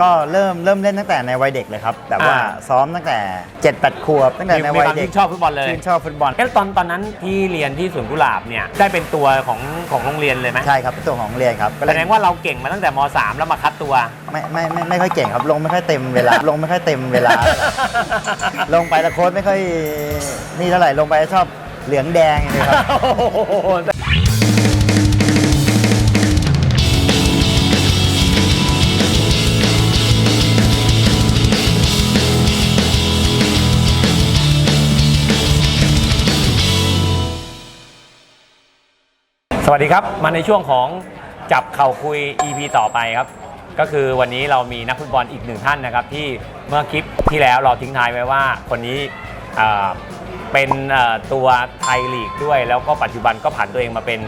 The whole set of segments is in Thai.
ก็เริ่มเริ่มเล่นตั้งแต่ในวัยเด็กเลยครับแบบว่าอ่า ซ้อมตั้งแต่7 8ขวบตั้งแต่มีในมีวัยความเด็กชื่นชอบฟุตบอลเลยชื่นชอบฟุตบอลแล้วตอนตอนนั้นที่เรียนที่สวนกุหลาบเนี่ยได้เป็นตัวของของโรงเรียนเลยไหมใช่ครับเป็นตัวของโรงเรียนครับก็แสเล่น ดงว่าเราเก่งมาตั้งแต่ม .3 แล้วมาคัดตัว ไม่ไม่ไม่ไม่ค่อยเก่งครับลงไม่ค่อยเต็มเวลา ลงไม่ค่อยเต็มเวลา ลงไปแล้วโค้ชไม่ค่อยนี่เท่าไหร่ลงไปชอบเหลืองแดงเลยครับ สวัสดีครับ มาในช่วงของจับเข่าคุย EP ต่อไปครับ ก็คือวันนี้เรามีนักฟุตบอลอีกหนึ่งท่านนะครับ ที่เมื่อคลิปที่แล้วเราทิ้งท้ายไว้ว่าคนนี้เอ่อเป็นเอ่อตัวไทยลีกด้วย แล้วก็ปัจจุบันก็ผ่านตัวเองมาเป็น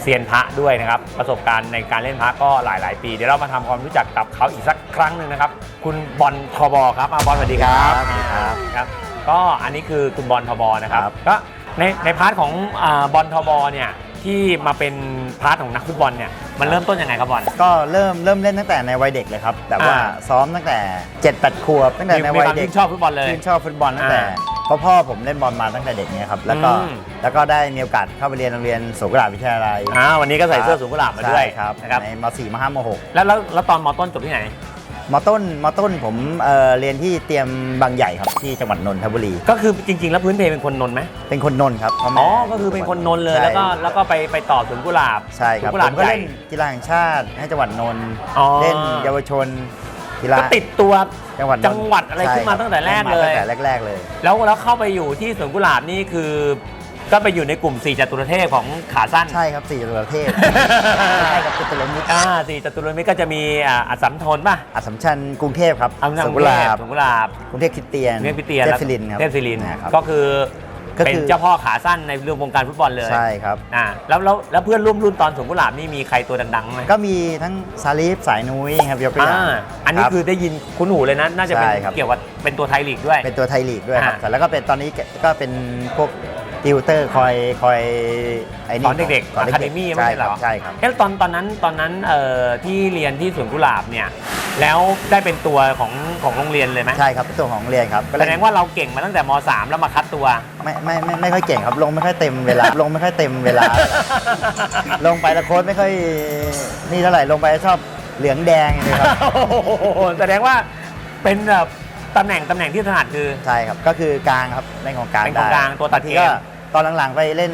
เซียนพระด้วยนะครับ ประสบการณ์ในการเล่นพระก็หลาย ๆ ปี เดี๋ยวเรามาทำความรู้จักกับเขาอีกสักครั้งหนึ่งนะครับ คุณบอลทบครับอ่าบอลสวัสดีครับสวัสดีครับครับก็อันนี้คือคุณบอลทบนะครับครับก็ในในพาร์ทของอาบอลทบเนี่ย ที่มาเป็นพาร์ทของนักฟุตบอลเนี่ยมันเริ่มต้นยังไงครับบอล ก็เริ่มเริ่มเล่นตั้งแต่ในวัยเด็กเลยครับแบบว่าอ่า ซ้อมตั้งแต่7 8ขวบตั้งแต่มีในมีวัยความเด็กชื่นชอบฟุตบอลเลย ชื่นชอบฟุตบอลตั้งแต่อ่าเพราะพ่อผมเล่นบอลมาตั้งแต่เด็กเนี่ยครับแล้วก็อืม แล้วก็ได้มีโอกาสเข้าไปเรียนโรงเรียนสวนกุหลาบวิทยาลัยอ่าวันนี้ก็ใส่เสื้อสูงกุหลาบมาด้วยใช่ครับนะครับในม .4 ม .5 มแล้วแล้วแล้วตอนมต้นจบที่ไหน .6 มต้นมต้นผมเอ่อเรียนที่เตรียมบางใหญ่ครับที่จังหวัดนนทบุรี ก็คือจริง ๆ แล้วพื้นเพเป็นคนนนท์ไหมเป็นคนนนท์ครับพ่แม่อ๋อ ก็คือเป็นคนนนท์เลยใช่แล้วก็แล้วก็ไปไปต่อสวนกุหลาบใช่ครับสวนกุหลาผบมก็ใหญ่ เล่นกีฬาแห่งชาติให้จังหวัดนนท์อ๋อ เล่นเยาวชนกีฬาก็ติดตัวจังหวัดนนท์จังหวัดอะไรขึ้นมาใช่คบตั้งแต่แรกมาเลยตั้งแต่แรก ๆ เลย แล้วแล้วเข้าไปอยู่ที่สวนกุหลาบนี่คือ ก็ไปอยู่ในกลุ่ม 4จตุรเทพของขาสั้น ใช่ครับสี่จัตุรเทพ ใช่ครับจตุรมิตรอ่าสี่จตุรมิตรก็จะมีอ่าอัสสัมทนป่ะอัสสัมชัญกรุงเทพครับอัสสัสมวนกุหลาบสวนกุหลาบกรุงเทพคริสเตียนเทพพิเตียนเทพแล้วศิรินทร์ครับเทพศิรินทร์นะครับ ก็คือก็คือ เป็นเจ้าพ่อขาสั้นในเรื่องวงการฟุตบอลเลยใช่ครับ อ่าแล้วแล้วแล้วเพื่อนร่วมรุ่นตอนสวนกุหลาบนี่มีใครตัวดังๆไหมก็มีทั้งซาลีฟสายนุ้ยครับยกตัวอย่างอ่าอันนี้รับคือได้ยินคุ้นหูเลยนะน่าจะเป็นใช่ครับ เกี่ยวกับเป็นตัวไทยลีกด้วย เป็นตัวไทยลีกด้วยครับอ่า แต่แล้วก็เป็นตอนนี้ก็เป็นพวก ติวเตอร์คอยคอยไอ้สนี่อนเด็กๆสอนอะคาเดมี่ไม่ใช่ใช่คเหรรับอใช่ครับ เอ๊ะตอนตอนนั้นตอนนั้นเอ่อที่เรียนที่สวนกุหลาบเนี่ยแล้วได้เป็นตัวของของโรงเรียนเลยไหมใช่ครับเป็นตัวของโรงเรียนครับก็แสเล่นดงว่าเราเก่งมาตั้งแต่ม .3 แล้วมาคัดตัว ไม่ไม่ไม่ไม่ค่อยเก่งครับ ลงไม่ค่อยเต็มเวลา ลงไม่ค่อยเต็มเวลา ลงไปแล้วโค้ชไม่ค่อยนี่เท่าไหร่ลงไปชอบเหลืองแดงเลยครับแสดงว่าเป็นแบบตำแหน่งตำแหน่งที่ถนัดคือ ใช่ครับ ก็คือกลางครับเล่นของกลางเป็นของได้กลางตัวตัดบทีเกม ก็ ตอนหลังๆ ไปเล่น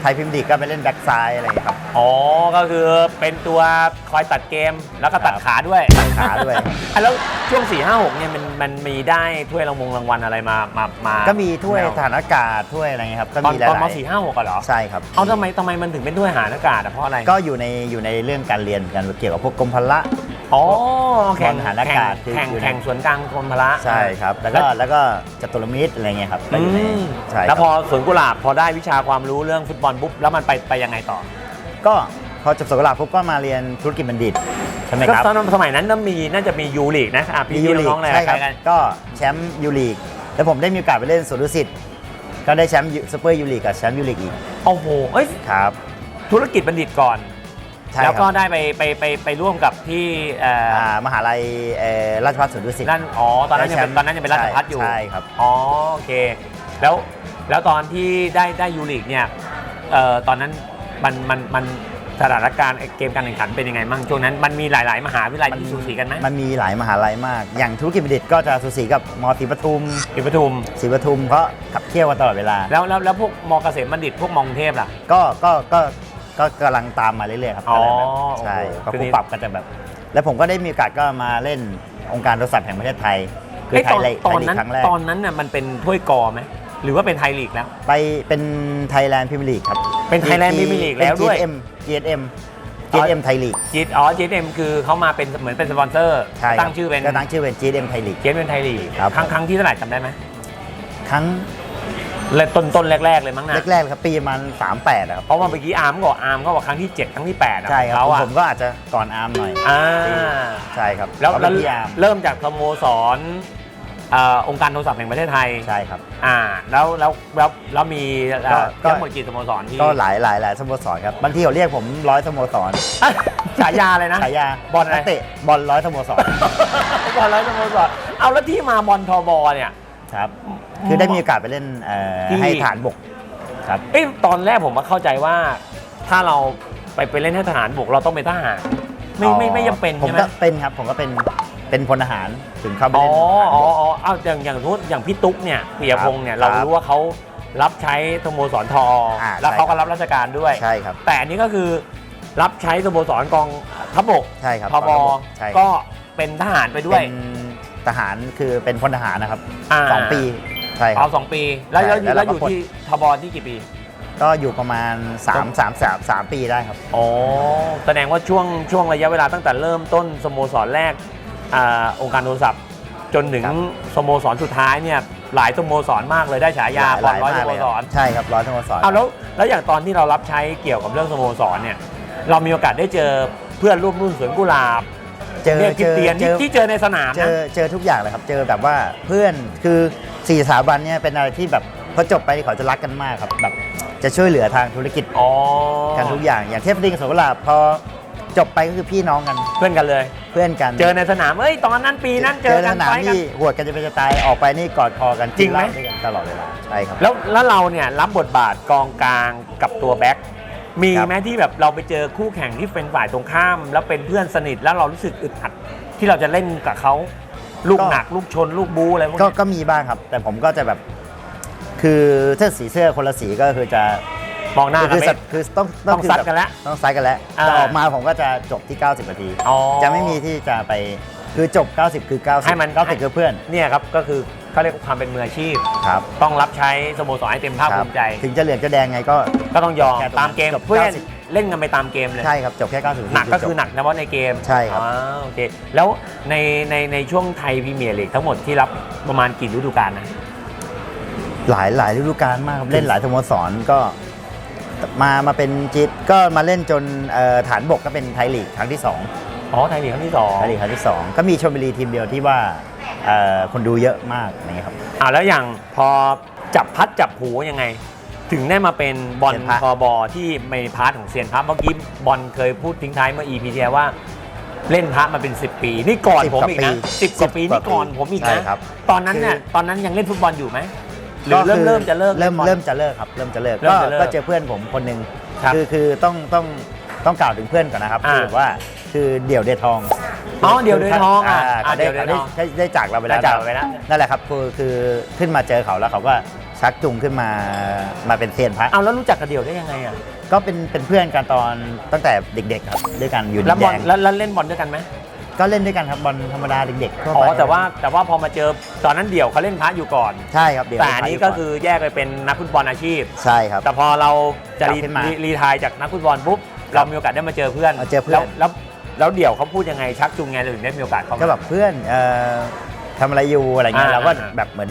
ไทยพิมพ์ดีกก็ไปเล่นแบ็กซ้ายอะไรอย่างเงี้ยครับ อ๋อ ก็คือเป็นตัวคอยตัดเกมแล้วก็ตัดครับขาด้วยตัดขาด้วย อะแล้วช่วง 4 5 6เนี่ยมันมันมีได้ถ้วยรางวงรางวัลอะไรมามามาก็มีถ้วยแนฐานอากาศถ้วยอะไรเงี้ยครับ ก็ตอนมีหลาตอนมย4 5 6อะเหรอๆใช่ครับ เอาทำไมทำไมมันถึงเป็นถ้วยหาอากาศอะเพราะอะไร ก็อยู่ในอยู่ในเรื่องการเรียนกันเกี่ยวกับพวกกรมพละ อ๋อแข่งบอลหาอากาศแข่งคืออยู่ในแข่งสวนกลางกรมพละใช่ครับ แล้วก็แล้วก็จตุรมิตรอะไรเงี้ยครับก็อือยู่ในมใช่ครับแล้วพอสวนกุหลาบพอได้วิชาความรู้เรื่องฟุตบอลปุ๊บแล้วมันไปไปยังไงต่อ ก็พอจบสกลาปุ๊บก็มาเรียนธุรกิจบัณฑิตใช่ไหมก็ครับตอนนั้นสมัยนั้นน่ามีน่าจะมียูลีกนะอะพี่ยูพี่ลีกน้องๆเลยใช่ครับกันก็แชมป์ยูลีกแล้วผมได้มีโอกาสไปเล่นสวนดุสิตก็ได้แชมป์ซูเปอร์ยูลีกกับแชมป์ยูลีกอีกโอ้โหเอ้ยครับธุรกิจบัณฑิตก่อน ใช่แล้วคก็รับได้ไปไปไปไปร่วมกับที่เอ่ออ่ามหาลัยเอ่อราชภัฏสวนดุสิตนั่นอ๋อตอนนั้นยังเป็นได้แชมป์ตอนนั้นยังเป็นราชพัฒอยู่ใช่ครับ อ๋อโอเค แล้วแล้วตอนที่ได้ได้ยูลีกเนี่ยเอ่อตอนนั้นมันมันมันสถานการณ์เกมการแข่งขันเป็นยังไงบ้างช่วงนั้นมันมีหลาย ๆ มหาวิทยาลัยที่สูสีกันไหมมันมีหลายมหาลัยมาก อย่างธุรกิจบัณฑิตก็จะสูสีกับมศรีปทุมที่ปทุม ศรีปทุมเพราะขับเคี่ยวกันตลอดเวลา แล้วแล้วแล้วพวกมเกษมบัณฑิตพวกมอกรุงเทพล่ะ ก็ก็ก็ ก็กำลังตามมาเรื่อยๆครับอ๋อใช่โอ้โหก็คือ คู่นี่ปรับก็จะแบบ แล้วผมก็ได้มีโอกาสก็มาเล่นองค์การโทรศัพท์แห่งประเทศไทยคือเอ้ยไทตยอนลีกตไทอยนลีกนั้นครั้งแรกตอนนั้นน่ะมันเป็นถ้วยกอไหมหรือว่าเป็นไทยลีกแล้ว ไปเป็นไทยแลนด์พรีเมียร์ลีกครับเป็น Thailand Premier League แล้วด้วยเป็น GSM GSM ไทยลีกจีอ๋อ GM คือเขามาเป็นเหมือนเป็นสปอนเซอร์ใช่ครับตั้งชื่อเป็นก็ตั้งชื่อเป็น GSM ไทยลีกเจนเป็นไทยลีกครับ ครั้งครั้งที่เท่าไหร่จำได้ไหมครั้ง เลยต้นต้นแรก ๆ เลยมั้งนะแรกๆเลยครับปีประมาณ38นะครับเพราะว่าเมื่อกี้อาร์มก็บอกอาร์มก็บอกครั้งที่ 7 ครั้งที่8อะใช่ครับเขาผมอะผมก็อาจจะก่อนอาร์มหน่อยอ่าใช่ครับแล้วเขาแล้เป็วนพี่อาร์มเริ่มจากสโมสรเอ่อองค์การโทรศัพท์แห่งประเทศไทยใช่ครับ อ่าแล้วแล้วแล้วแล้วมีเอ่อก็ทั้งหมดกี่สโมสรที่ก็หลายหลายหลายสโมสรครับบางทีเขาเรียกผมร้อยสโมสรฉายาเลยนะ ฉายาบอลอะไร นักเตะบอลร้อยสโมสรโอ้บอลร้อยสโมสรเอาแล้วที่มาบอลทอบอเนี่ย ครับ คือได้มีโอกาสไปเล่นเอ่อที่ ให้ฐานบกครับ เอ้ยตอนแรกผมมาเข้าใจว่า ถ้าเราไปไปเล่นให้ทหารบกเราต้องเป็นทหารไม่ไม่ไม่จำเป็นผมใช่ไหมก็เป็นครับ ผมก็เป็นเป็นพลทหารถึงเข้าไปอ๋อเล่นทหารอ๋บอกอ๋อเอาอย่างอย่างทุกอย่างพี่ตุ๊กเนี่ยปิยพงษ์เนี่ยครัเราบรู้ว่าเขารับใช้สโมสรทออ่าแล้วใช่ เขาครัก็บรับราชการด้วย ใช่ครับ แต่อันนี้ก็คือรับใช้สโมสรกองทัพบกใช่ครับทบใช่ก็เป็นทหารไปด้วยเป็นทหารคือเป็นพลทหารนะครับอ่าสองปี ใช่คเอารับสองปี แล้วใช่แล้วอยู่แล้วแล้วอยู่เราก็ที่ทบที่กี่ปี ก็อยู่ประมาณ3 3 3 3 ปีได้ครับ อ๋อ แสดงว่าช่วงช่วงระยะเวลาตั้งแต่เริ่มต้นสโมสรแรกอาองค์การโทรศัพท์ จนถึงครับ สโมสรสุดท้ายเนี่ยหลายสโมสรมากเลยได้ฉายาบอลร้อยสมากโมเลยสครบใช่ครับร้อยสโมสร เอาแล้วแล้วอย่างตอนที่เรารับใช้เกี่ยวกับเรื่องสโมสรเนี่ยเรามีโอกาสได้เจอเพื่อนร่วมรุ่นสวนกุหลาบ เจอเนี่ยกิเจตอเตียนเจที่อ ที่เจอในสนามเจนะ อเจอทุกอย่างเลยครับ เจอแบบว่าเพื่อนคือสี่สถาบันเนี่ยเป็นอะไรที่แบบพอจบไปเขาจะรักกันมากครับแบบจะช่วยเหลือทางธุรกิจอ๋อกันทุกอย่าง อย่างเทพดิงกับสวนกุหลาบพอจบไปก็คือพี่น้องกันเพื่อนกันเลย เพื่อนกันเจอในสนามเอ้ยตอนนั้นปีนั้นเจอในกัสนนามไฟท์กันนี่หวดกันจะเป็นจะตายออกไปนี่กอดคอกันจริงไหม กินเล้าด้วยกันตลอดเวลาใช่ครับแล้วแล้วเราเนี่ยรับบทบาทกองกลางกับตัวแบ็ค มีครับ ไหมที่แบบเราไปเจอคู่แข่งที่เป็นฝ่ายตรงข้าม แล้วเป็นเพื่อนสนิทแล้วเรารู้สึกอึดอัดที่เราจะเล่นกับเขาลูกหนัก ลูกชน ลูกบูอะไรพวกก็นี้ก็มีบ้างครับ แต่ผมก็จะแบบ คือถ้าสีเสื้อคนละสีก็คือจะมองหน้ากันคือไม่ สัตว์คือต้องต้องคือซัดบบกันแล้วต้องซัดกันแล้วอ่า จะออกมาผมก็จะจบที่ 90นาที อ๋อ จะไม่มีที่จะไปคือจบ 90 คือ 90 ให้มัน 90 คือเพื่อน เนี่ยครับก็คือ เขาเรียกว่าความเป็นมืออาชีพ ครับต้องรับใช้สโมสรให้เต็มภาคครัภูมิใจ ถึงจะเหลืองจะแดงไงก็ ก็ต้องยอมแค่ตรงนั้นตามเกมจบเพื่อน90เล่นกันไปตามเกมเลย ใช่ครับจบแค่90 หนักก็คือจบหนักเฉพาะในเกมใช่ครับ อ๋อโอเคแล้วในในในช่วงไทยพรีเมียร์ลีกทั้งหมดที่รับประมาณกี่ฤดูกาลนะ หลายหลายฤดูกาลมากครับเล่นหลายสโมสรก็ มามาเป็นจิตก็มาเล่นจนเอ่อฐานบกก็เป็นไทยลีกครั้งที่สองอ๋อไทยลีกครั้งที่สองไทยลีกครั้งที่สองก็มีชลบุรีทีมเดียวที่ว่าเอ่อ คนดูเยอะมากอย่างเงี้ยครับอ่าแล้วอย่างพอจับพัดจับหูยังไง ถึงได้มาเป็นบอลเซียนพระทอบอที่ในพาร์ทของเซียนพระเมื่อกี้บอลเคยพูดทิ้งท้ายเมื่อ EP ที่แล้วว่าเล่นพระมาเป็น 10 ปี นี่ก่อนผมอีกนะสิบกว่าปีนี่ก่อนผมอีกใช่นะครับตอนนั้นเนี่ยคือตอนนั้นยังเล่นฟุตบอลอยู่ไหมหรือก็เริ่มคือเริ่มจะเลิกเริ่มล่นบอลเริ่มจะเลิกครับเริ่มจะเลิกเริ่ก็มจะเลิกก็เจอเพื่อนผมคนหนึ่งครับคือคือต้องต้องต้องกล่าวถึงเพื่อนก่อนนะครับอ่าคือว่า คือเดี่ยวเดทองอ๋อเดี่ยวเดทองอะาอ่าเขาได้เดี่ยวเดทองได้ได้ได้จากเราไปแล้วได้จากเราไปแล้ว นั่นแหละครับคือคือขึ้นมาเจอเขาแล้วเขาก็ชักจูงขึ้นมามาเป็นเซียนพระ เอาแล้วรู้จักกับเดี่ยวได้ยังไงอะก็เป็นเป็นเพื่อนกันตอนตั้งแต่เด็กๆครับด้วยกันอยู่แล้วดินบอแดลงแล้วแล้วเล่นบอลด้วยกันไหมก็เล่นด้วยกันครับบอลธรรมดาเด็กๆทั่วอ๋ไปอแต่ว่าแต่ว่าพอมาเจอตอนนั้นเดี่ยวเขาเล่นพระอยู่ก่อน ใช่ครับเดี๋ยวแต่อันนี้ก็คือแยกไปเป็นนักฟุตบอลอาชีพ ใช่ครับ แต่พอเราจะรีกลับขึ้นมารีรีไทายจากนักฟุตบอลปุ๊บ เรามีโอกาสได้มาเจอเพื่อนมาเจอเพื่อน แล้วแล้ว แล้วเดี่ยวเขาพูดยังไงชักจูงไงเราถึงได้มีโอกาสเข้ามา ก็แบบเพื่อนเอ่อทำอะไรอยู่อะไรเงี้ยอ่าเราก็อ่า แบบเหมือน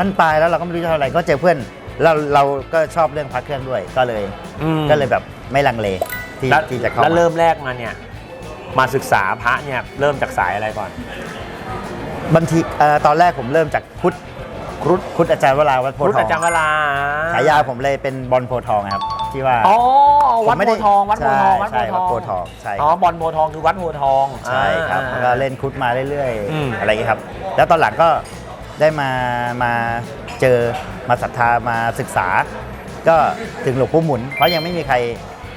มันปลายแล้วเราก็ไม่รู้จะทำอะไรก็เจอเพื่อนเราเราก็ชอบเรื่องพักเครื่องด้วยก็เลย อืม ก็เลยแบบไม่ลังเลที่แล้วที่จะเข้าแล้วมาเริ่มแรกมาเนี่ยมาศึกษาพระเนี่ยเริ่มจากสายอะไรก่อน บางทีเอ่อตอนแรกผมเริ่มจากพุทธครุฑคุดอาจารย์วราวัดโพพุทธธิ์ทออาจารย์งเวลาฉายาผมเลยเป็นบอลโพธิ์ทองครับ ที่ว่า อ๋อวัดผมไม่โพได้ธิ์ทองวัดโพธิ์ทองวัดใช่โพธิ์ทองใช่วัดโพธิ์ทองใช่ครับ อ๋อบอลโพธิ์ทองคือวัดโพธิ์ทองใช่ครับอ่าแล้วก็เล่นคุดมาเรื่อยอืม ๆ อะไรอย่างงี้ครับ แล้วตอนหลังก็ได้มามาเจอมาศรัทธามาศึกษา ก็ถึงหลวงปู่หมุน เพราะยังไม่มีใคร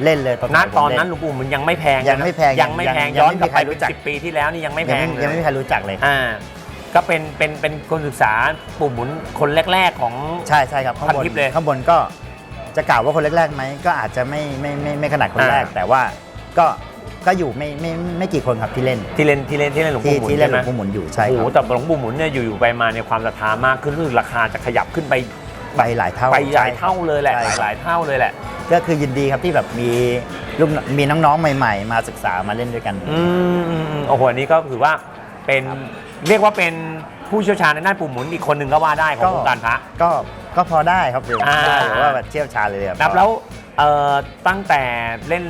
เล่นเลยตอนณผมตอนเล่นั้นหลวงปู่มันยังไม่แพงยังไม่แพงยังไม่แพงยังย้อนยังกลับไปไม่มีใครรู้เป็นจักสิบปีที่แล้วนี่ยังไม่แพยังงไม่เลยยังไม่มีใครรู้จักเลย อ่า ก็เป็นเป็นเป็นคนศึกษาปู่หมุนคนแรก ๆของ ใช่ใช่ครับข้างบพันนทิปเลย ข้างบนก็ จะกล่าวว่าคนแรกๆไหมก็อาจจะไม่ไม่ไม่ไม่ขนาดคนแรก อ่า แต่ว่าก็ก็อยู่ไม่ไม่ไม่กี่คนครับที่เล่นที่เล่นที่เล่นที่เล่นหลวงที่ปู่หมุนที่เล่นใช่หลไหมวงปู่หมุนอยู่ใช่โอ้คโหรับแต่หลวงปู่หมุนเนี่ยอยู่ๆไปมาเนี่ยความศรัทธามากขึ้นรู้สึกราคาจะขยับขึ้นไปไปหลายเท่าไปหลายเท่าเลยแหละใช่หครับลายหลายเท่าเลยแหละ ก็คือยินดีครับที่แบบมีลูกมีน้องๆใหม่ ๆ มาศึกษามาเล่นด้วยกัน อืมอืมอืมโอ้โหอันนี้ก็ถือว่าเป็นเรียกว่าเป็นผู้เชี่ยวชาญในด้านปู่หมุนอีกคนหนึ่งก็ว่าได้ของวงการพระ ก็ ก็พอได้ครับหรืออ่า ได้หรือว่าแบบเชี่ยวชาญเลยอะ นับแล้วเอ่อตั้งแต่เล่น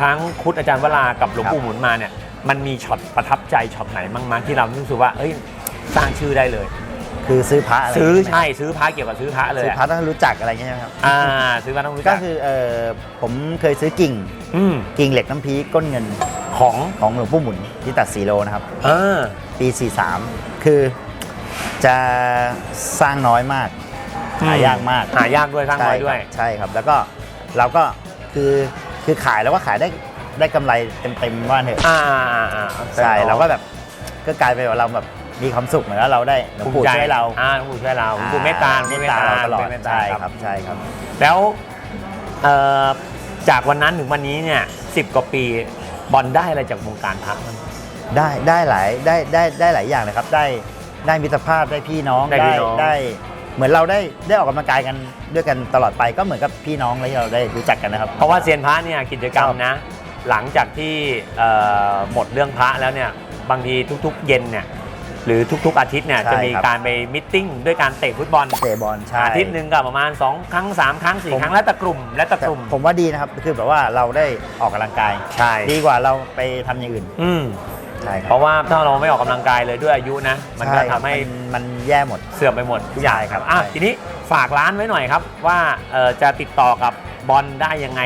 ทั้งคุดอาจารย์วรากับหลวงปู่หมุนมาเนี่ยมันมีช็อตประทับใจช็อตไหนบ้างมั้ยที่เรารู้สึกว่าเอ้ยสร้างชื่อได้เลย คือซื้อพระอะไรซื้อไหมใช่ซื้อพระเกี่ยวกับซื้อพระเลยซื้ออะพระต้องรู้จักอะไรเงี้ยใช่ไหมครับ อ่าซื้อพระต้องรู้ก็จักคือเออผมเคยซื้อกิ่งอืมกิ่งเหล็กน้ำพีก้นเงินของของหลวงปู่หมุนที่ตัดสีโลนะครับ เออปี 43 คือจะสร้างน้อยมาก หายากมากหายากด้วยสร้างน้อยด้วยใช่ครับใช่ครับแล้วก็เราก็คือคือขายแล้วก็ขายได้ได้กำไรเต็มๆว่าเถอะอ่าอ่าอ่าอ่าใช่เราก็แบบก็กลายเป็นว่าเราแบบมีความสุขเหมือนว่าเราได้หลวงภูปู่มิใจช่วยเราอ่าหลวงปู่ช่วยเราหลวงปู่เมตตาหลวงเมปู่ตตาเราตลอดเมตตาใช่ครับใช่ครับ แล้วเอ่อจากวันนั้นถึงวันนี้เนี่ยสิบกว่าปีบอลได้อะไรจากวงการพระมันได้ได้หลายได้ได้ได้หลายอย่างเลยครับ ได้ได้มิตรภาพได้พี่น้องได้พี่น้องได้ เหมือนเราได้ได้ออกกำลังกายกันด้วยกันตลอดไปก็เหมือนกับพี่น้องที่เราได้รู้จักกันนะครับ เพราะว่าเซียนพระเนี่ยกิจกรรมครับนะ หลังจากที่เอ่อหมดเรื่องพระแล้วเนี่ยบางทีทุกๆ เย็นเนี่ยหรือทุกๆอาทิตย์เนี่ยใช่จะมีครับ การไปมิทติ้งด้วยการเตะฟุตบอลเตะบอลใช่ อาทิตย์หนึ่งก็ประมาณ 2 ครั้ง 3 ครั้ง ผม 4 ครั้งแล้วแต่กลุ่มแล้วแต่แต่กลุ่มผมว่าดีนะครับคือแบบว่าเราได้ออกกำลังกาย ใช่ดีกว่าเราไปทำอย่างอื่น อืม ใช่คเพรับราะว่าถ้าเราไม่ออกกำลังกายเลยด้วยอายุนะ มันก็ช่ครับทำให้มันมันแย่หมด เสื่อมไปหมดทุกอย่างใช่ครับอะใช่ ทีนี้ฝากร้านไว้หน่อยครับ ว่าเอ่อจะติดต่อกับบอลได้ยังไง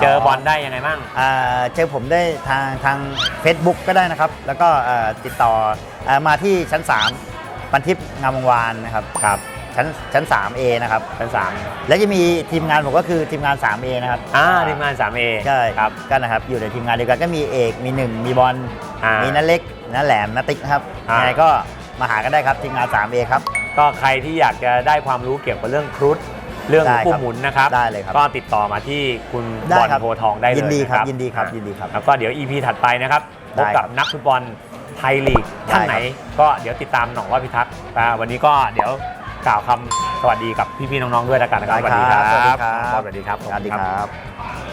เจอบอลได้ยังไงบ้าง อ่าเจอผมได้ทางทาง Facebook ก็ได้นะครับ แล้วก็เอ่อติดต่อเอ่อมาที่ชั้น 3 ปันทิพย์งามวงวานนะครับครับชั้นชั้น 3A นะครับชั้นสามแล้วจะมีทีมงานผมก็คือทีมงาน 3A นะครับอ่าทีมงาน 3A ใช่ครับ ก็นะครับอยู่ในทีมงานเดียวกันก็มีเอกมีหนึ่งมีบอล อ่ามีมีนันเล็กนันแหลมนันติ๊กนะครับอ่ายั ยังไงก็มาหากันได้ครับทีมงาน 3A ครับ ก็ใครที่อยากจะได้ความรู้เกี่ยวกับเรื่องครุฑเรื่องได้ครับผู้หมุนนะครับ ได้เลยครับ ก็ติดต่อมาที่คุณได้บอลครับโพธิ์ทองได้เลยยินดีครับะยินดีครับยินดีครับ แล้วก็เดี๋ยว EP ถัดไปนะครับพได้บครักับบนักฟุตบอลไทยลีกท่านไหน ได้ครัก็เดี๋ยวติดตามหน่องว่าพิทักษ์อ่าวันนี้ก็เดี๋ยวกล่าวคำสวัสดีกับพี่ๆน้องๆด้วยแล้วกันนะครับได้ครับสวัสดีครับ สวัสดีครับ สวัสดีครับ